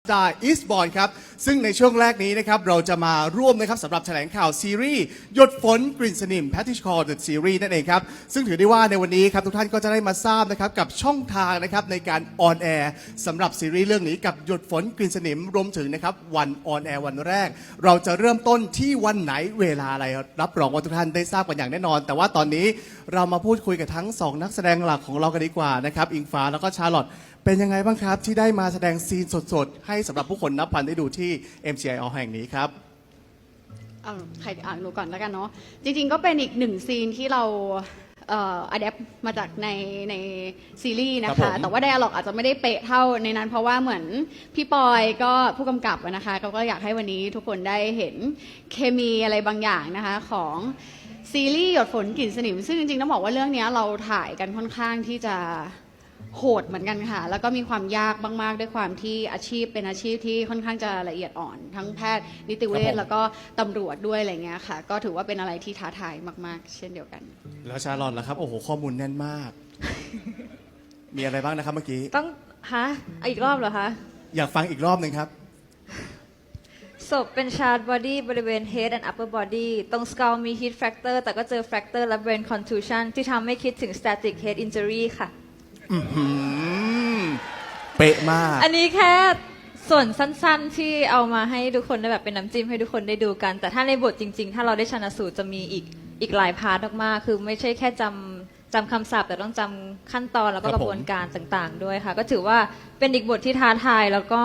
สตาร์อีสบอลครับ ซึ่งในช่วงแรกนี้นะครับ เราจะมาร่วมนะครับสำหรับแถลงข่าวซีรีส์หยดฝนกลิ่นสนิม p a t t i s h Call the Series นั่นเองครับ ซึ่งถือได้ว่าในวันนี้ครับ ทุกท่านก็จะได้มาทราบนะครับกับช่องทางนะครับในการออนแอร์สำหรับซีรีส์เรื่องนี้กับหยดฝนกลิ่นสนิมรวมถึงนะครับวันออนแอร์วันแรก เราจะเริ่มต้นที่วันไหนเวลาอะไรรับรองว่าทุกท่านได้ทราบกันอย่างแน่นอน แต่ว่าตอนนี้ เรามาพูดคุยกับทั้งสองนักแสดงหลักของเรากันดีกว่านะครับ อิงฟ้าแล้วก็ชาร์ลอตเป็นยังไงบ้างครับ ที่ได้มาแสดงซีนสดๆ ให้สำหรับผู้คนนับพันได้ดูที่ MCI อแห่งนี้ครับ เอาใครอ่านหนูก่อนแล้วกันเนาะจริงๆก็เป็นอีกหนึ่งซีนที่เราเอ่ออัดแอปมาจากในในซีรีส์นะครัคะ บผมแต่ว่าไดอะล็อกอาจจะไม่ได้เป๊ะเท่าในนั้น เพราะว่าเหมือนพี่ปอยก็ผู้กำกับอะนะคะเขาก็อยากให้วันนี้ทุกคนได้เห็นเคมีอะไรบางอย่างนะคะของ ซีรีส์หยดฝนกลิ่นสนิม ซึ่งจริงๆต้องบอกว่าเรื่องเนี้ยเราถ่ายกันค่อนข้างที่จะโหดเหมือนกันค่ะ แล้วก็มีความยากมากๆ ด้วยความที่อาชีพเป็นอาชีพที่ค่อนข้างจะละเอียดอ่อน ทั้งแพทย์นิติเวครับผมชแล้วก็ตำรวจด้วยอะไรเงี้ยค่ะ ก็ถือว่าเป็นอะไรที่ท้าทายมาก ๆ เช่นเดียวกัน แล้วชาลอนล่ะครับ โอ้โห ข้อมูลแน่นมาก มีอะไรบ้างนะครับเมื่อกี้ ต้องฮะเอาอีกรอบเหรอคะ อยากฟังอีกรอบหนึ่งครับ ศพเป็นชาร์ดบอดี้บริเวณ head and upper body ตรง skull มี heat fracture แต่ก็เจอ fracture และ brain contusion ที่ทำให้คิดถึง static head injury ค่ะ อืมเป๊ะมาก อันนี้แค่ส่วนสั้นๆที่เอามาให้ทุกคนได้แบบเป็นน้ำจิ้มให้ทุกคนได้ดูกัน แต่ถ้าในบทจริงๆ ถ้าเราได้ชันสูตรจะมีอีกอีกหลายพาร์ทมากๆ คือไม่ใช่แค่จำจำคำศัพท์ แต่ต้องจำขั้นตอนแล้วก็ครับกผมระบวนการต่างๆ ด้วยค่ะ ก็ถือว่าเป็นอีกบทที่ท้าทายแล้วก็